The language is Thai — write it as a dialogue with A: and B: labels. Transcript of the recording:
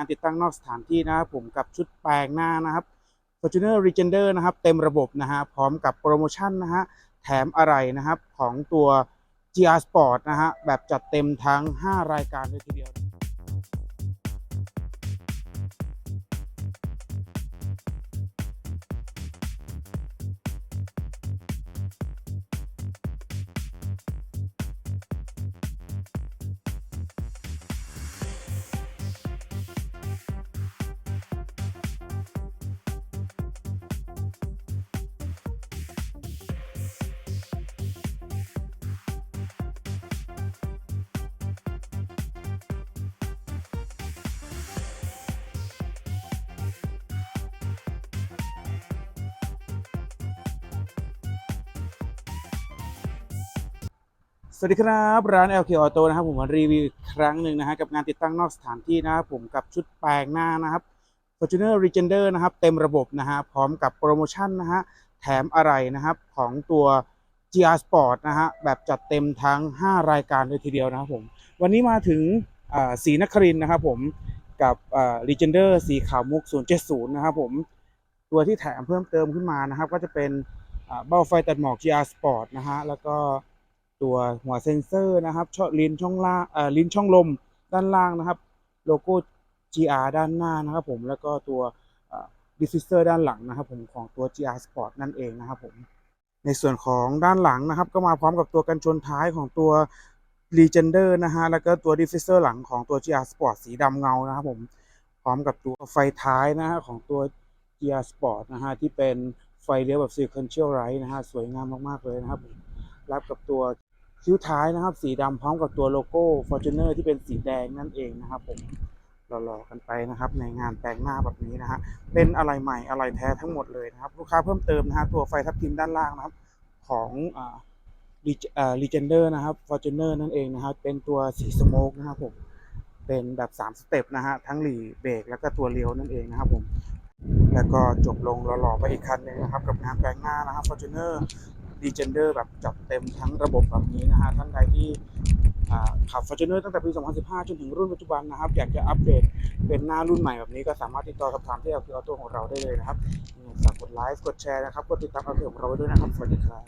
A: านติดตั้งนอกสถานที่นะครับผมกับชุดแปลงหน้านะครับ Fortuner Regender นะครับ เต็มระบบนะฮะพร้อมกับโปรโมชั่นนะฮะแถมอะไรนะครับของตัว GR Sport นะฮะแบบจัดเต็มทั้ง 5 รายการเลยทีเดียว สวัสดีครับ ร้าน LK Auto นะครับผมมารีวิวอีกครั้งหนึ่งนะฮะกับงานติดตั้งนอกสถานที่นะครับผมกับชุดแปลงหน้านะครับ Fortuner Legender นะครับเต็มระบบนะฮะพร้อมกับโปรโมชั่นนะฮะแถมอะไรนะครับของตัว GR Sport นะฮะแบบจัดเต็มทั้ง 5 รายการเลยทีเดียวนะครับผมวันนี้มาถึงอ่าศรีนครินนะครับผมกับอ่า Legender สีขาวมุก 070 นะครับผมตัวที่แถมเพิ่มเติมขึ้นมานะครับก็จะเป็นเบ้าไฟตัดหมอก GR Sport นะฮะแล้วก็ ตัวหัวเซ็นเซอร์นะครับช่องลิ้นช่องล่างเอ่อลิ้นช่องลมด้านล่างนะครับ โลโก้ GR ด้านหน้านะครับผมแล้วก็ตัวดิฟฟิเซอร์ด้านหลังนะครับผมของตัว GR Sport นั่นเองนะครับผมในส่วนของด้านหลังนะครับ ก็มาพร้อมกับตัวกันชนท้ายของตัว Legender นะฮะแล้วก็ตัวดิฟฟิเซอร์หลังของตัว GR Sport สีดำเงานะครับผมพร้อมกับตัวไฟท้ายนะฮะของตัว GR Sport นะฮะที่เป็นไฟเลี้ยวแบบ sequential light นะฮะสวยงามมาก ๆ เลยนะครับผมรับกับตัว คิ้วท้ายนะครับ สีดำพร้อมกับตัวโลโก้ Fortuner ที่เป็นสีแดงนั่นเองนะครับผมรอๆกันไปนะครับ ในงานแต่งหน้าแบบนี้นะฮะเป็นอะไรใหม่อะไรแท้ทั้งหมดเลยนะครับลูกค้าเพิ่มเติมนะฮะตัวไฟทับทิมด้านล่างนะครับ ของอ่าลีเจนเดอร์นะครับฟอร์จูเนอร์นั่นเองนะครับ เป็นตัวสีสโมกนะครับผมเป็นแบบ 3 สเต็ปนะฮะทั้งหลีเบรกแล้วก็ตัวเลี้ยวนั่นเองนะครับผมแล้วก็จบลงหล่อๆไปอีกคันหนึ่งนะครับ กับงานแปลงหน้านะครับ ดีเจนเดอร์แบบจัดเต็มทั้งระบบแบบนี้นะฮะท่านใดที่อ่าขับ Fortuner ตั้งแต่ปี 2015 จนถึงรุ่นปัจจุบันนะครับ อยากจะอัปเดตเป็นหน้ารุ่นใหม่แบบนี้ก็สามารถติดต่อสอบถามที่ LQ Auto ของเราได้เลยนะครับฝากกดไลค์กดแชร์นะครับ กดติดตาม LQ ของเราไว้ด้วยนะครับ สวัสดีครับ